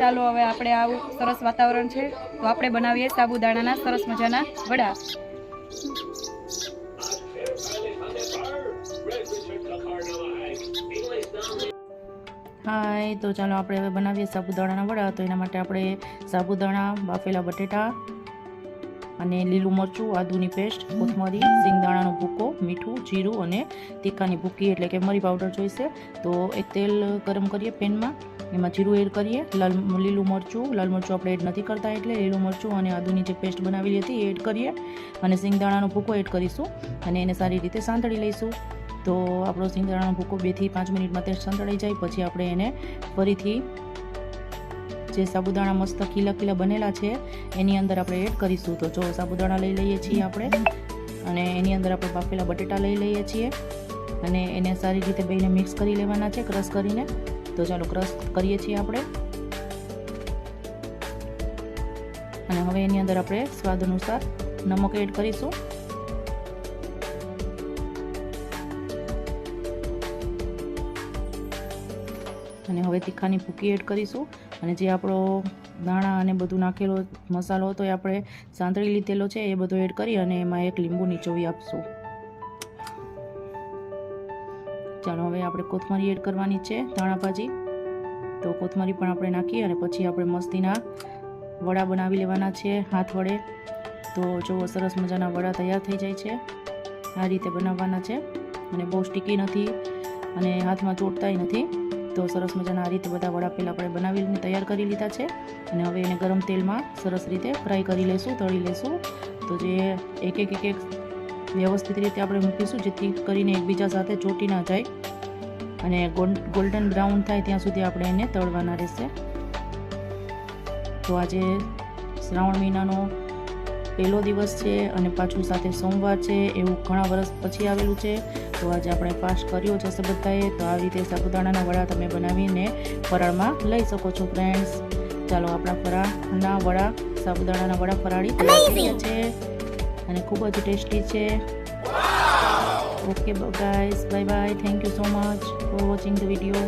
ચાલો હવે આપણે આવું સરસ વાતાવરણ છે. તો આપણે બનાવીએ સાબુદાણાના સરસ મજાના વડા. હાય, તો ચાલો આપણે હવે બનાવીએ સાબુદાણાના વડા. તો એના માટે આપણે સાબુદાણા, બાફેલા બટેટા અને લીલું મરચું, આદુની પેસ્ટ, કોથમરી, સિંગદાણાનો ભૂકો, મીઠું, જીરું અને તીખાની ભૂકી, એટલે કે મરી પાવડર જોઈશે. તો એક તેલ ગરમ કરીએ પેનમાં. એમાં જીરું એડ કરીએ, લાલ લીલું મરચું, લાલ મરચું આપણે એડ નથી કરતા એટલે લીલું મરચું અને આદુની જે પેસ્ટ બનાવેલી હતી એ એડ કરીએ અને સિંગદાણાનો ભૂકો એડ કરીશું અને એને સારી રીતે સાંતળી લઈશું. તો આપણો સિંગદાણાનો ભૂકો બેથી પાંચ મિનિટમાં તે સંતળાઈ જાય, પછી આપણે એને ફરીથી જે સાબુદાણા મસ્ત ખીલા ખીલા બનેલા છે, એની અંદર આપણે એડ કરીશું. તો જો સાબુદાણા લઈ લઈએ છીએ આપણે અને એની અંદર આપણે બાફેલા બટેટા લઈ લઈએ છીએ અને એને સારી રીતે બેને મિક્સ કરી લેવાના છે, ક્રશ કરીને. તો ચાલો ક્રશ કરીએ છીએ આપણે. અને હવે એની અંદર આપણે સ્વાદ અનુસાર નમક એડ કરીશું. અને હવે તીખાની ભૂકી એડ કરીશું. અને જે આપણો દાણા અને બધું નાખેલો મસાલો હતો એ આપણે સાંતળી લીધેલો છે, એ બધો એડ કરી અને એમાં એક લીંબુ નીચોવી આપશું. ચાલો હવે આપણે કોથમરી એડ કરવાની છે ધાણા ભાજી. તો કોથમરી પણ આપણે નાખી અને પછી આપણે મસ્તીના વડા બનાવી લેવાના છે હાથ વડે. તો જો સરસ મજાના વડા તૈયાર થઈ જાય છે. આ રીતે બનાવવાના છે. અને બહુ સ્ટીકી નથી અને હાથમાં ચોટતાય નથી. તો સરસ મજાના આ રીતે બધા વડા પહેલાં આપણે બનાવીને તૈયાર કરી લીધા છે. અને હવે એને ગરમ તેલમાં સરસ રીતે ફ્રાય કરી લઈશું તળી લઈશું તો જે એક એક એક એક વ્યવસ્થિત રીતે આપણે મૂકીશું, જેથી કરીને એકબીજા સાથે ચોટી ના જાય. અને ગોલ્ડન બ્રાઉન થાય ત્યાં સુધી આપણે એને તળવાના રહેશે. તો આજે શ્રાવણ મહિનાનો પહેલો દિવસ છે અને પાછું સાથે સોમવાર છે, એવું ઘણા વર્ષ પછી આવેલું છે. તો આજે આપણે ફાસ્ટ કર્યો છે બધાએ, તો આવી રીતે સાબુદાણાના વડા તમે બનાવીને ફરાળમાં લઈ શકો છો ફ્રેન્ડ્સ ચાલો, આપણા ફરાળના વડા, સાબુદાણાના વડા ફરાળી છે. અને ખૂબ જ ટેસ્ટી છે. Okay guys bye bye thank you so much for watching the video